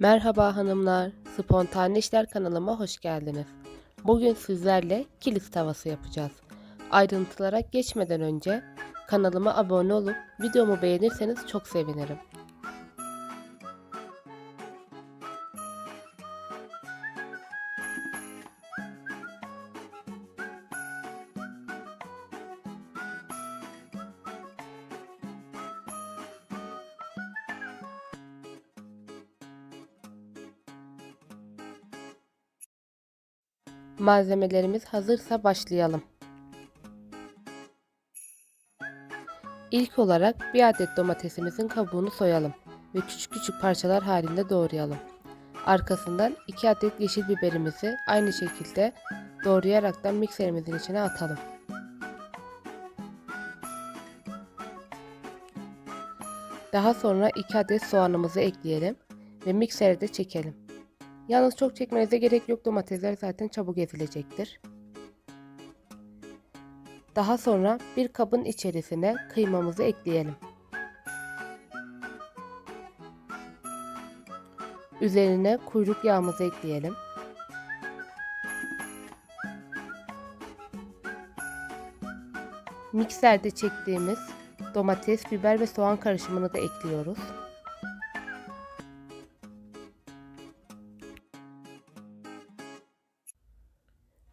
Merhaba hanımlar, Spontane İşler kanalıma hoş geldiniz. Bugün sizlerle kilis tavası yapacağız. Ayrıntılara geçmeden önce kanalıma abone olup videomu beğenirseniz çok sevinirim. Malzemelerimiz hazırsa başlayalım. İlk olarak bir adet domatesimizin kabuğunu soyalım ve küçük küçük parçalar halinde doğrayalım. Arkasından 2 adet yeşil biberimizi aynı şekilde doğrayaraktan mikserimizin içine atalım. Daha sonra 2 adet soğanımızı ekleyelim ve mikserde çekelim. Yalnız çok çekmenize gerek yok domatesler zaten çabuk ezilecektir. Daha sonra bir kabın içerisine kıymamızı ekleyelim. Üzerine kuyruk yağımızı ekleyelim. Mikserde çektiğimiz domates, biber ve soğan karışımını da ekliyoruz.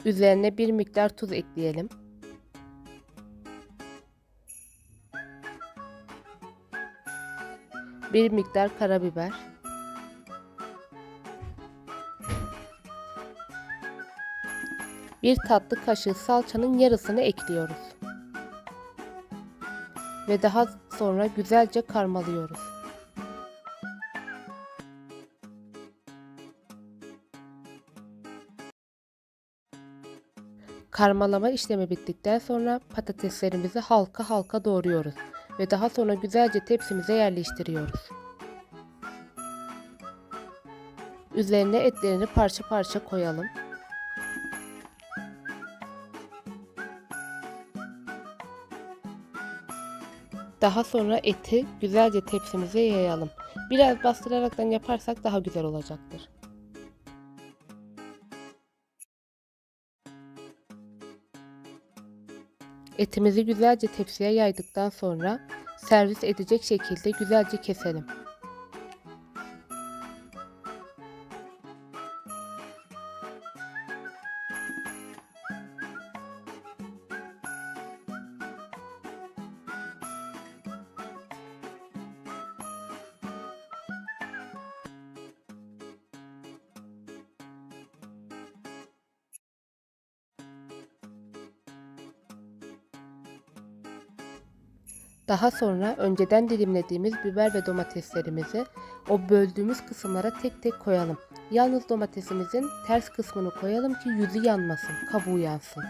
Üzerine bir miktar tuz ekleyelim. Bir miktar karabiber. Bir tatlı kaşığı salçanın yarısını ekliyoruz. Ve daha sonra güzelce karmalıyoruz. Karmalama işlemi bittikten sonra patateslerimizi halka halka doğruyoruz ve daha sonra güzelce tepsimize yerleştiriyoruz. Üzerine etlerini parça parça koyalım. Daha sonra eti güzelce tepsimize yayalım. Biraz bastıraraktan yaparsak daha güzel olacaktır. Etimizi güzelce tepsiye yaydıktan sonra servis edecek şekilde güzelce keselim. Daha sonra önceden dilimlediğimiz biber ve domateslerimizi o böldüğümüz kısımlara tek tek koyalım. Yalnız domatesimizin ters kısmını koyalım ki yüzü yanmasın, kabuğu yansın.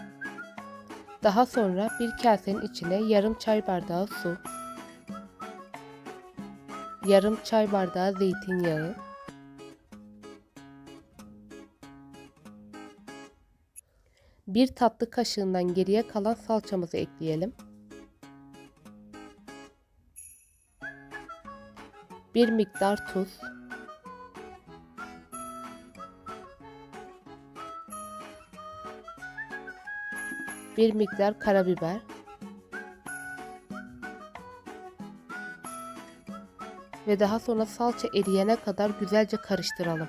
Daha sonra bir kasenin içine yarım çay bardağı su, yarım çay bardağı zeytinyağı, bir tatlı kaşığından geriye kalan salçamızı ekleyelim. Bir miktar tuz, bir miktar karabiber, ve daha sonra salça eriyene kadar güzelce karıştıralım.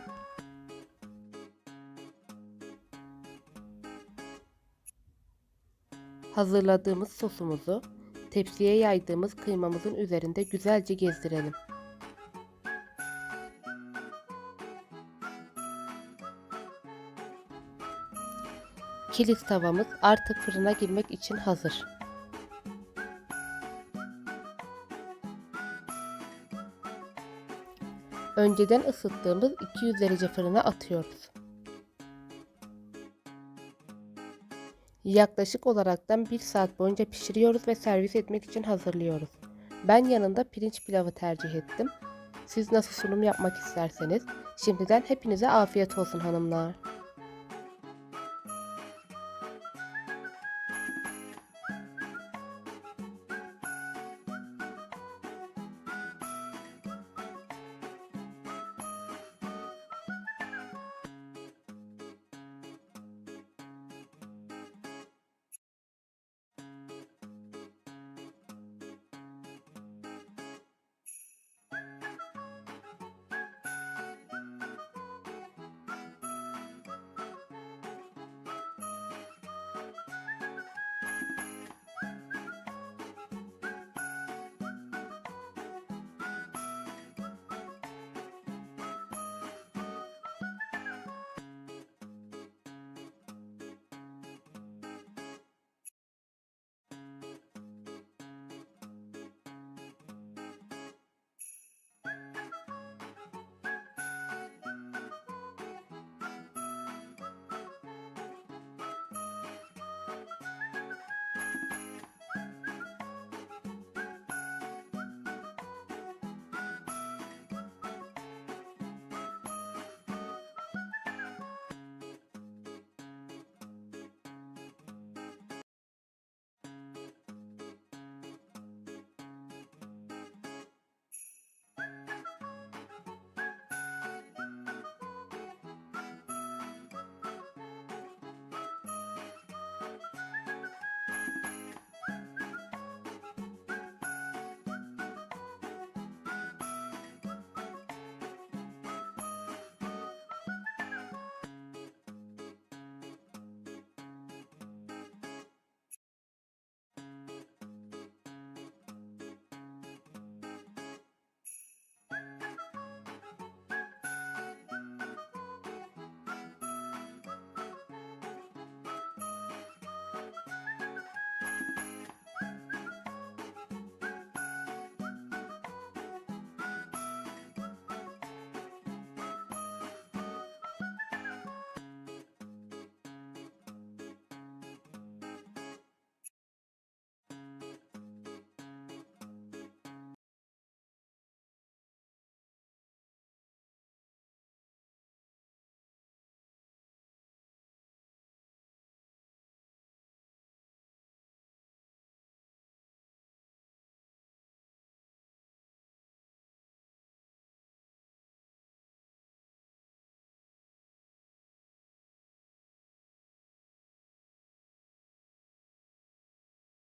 Hazırladığımız sosumuzu tepsiye yaydığımız kıymamızın üzerinde güzelce gezdirelim. Kilis tavamız artık fırına girmek için hazır. Önceden ısıttığımız 200 derece fırına atıyoruz. Yaklaşık olaraktan 1 saat boyunca pişiriyoruz ve servis etmek için hazırlıyoruz. Ben yanında pirinç pilavı tercih ettim. Siz nasıl sunum yapmak isterseniz şimdiden hepinize afiyet olsun hanımlar.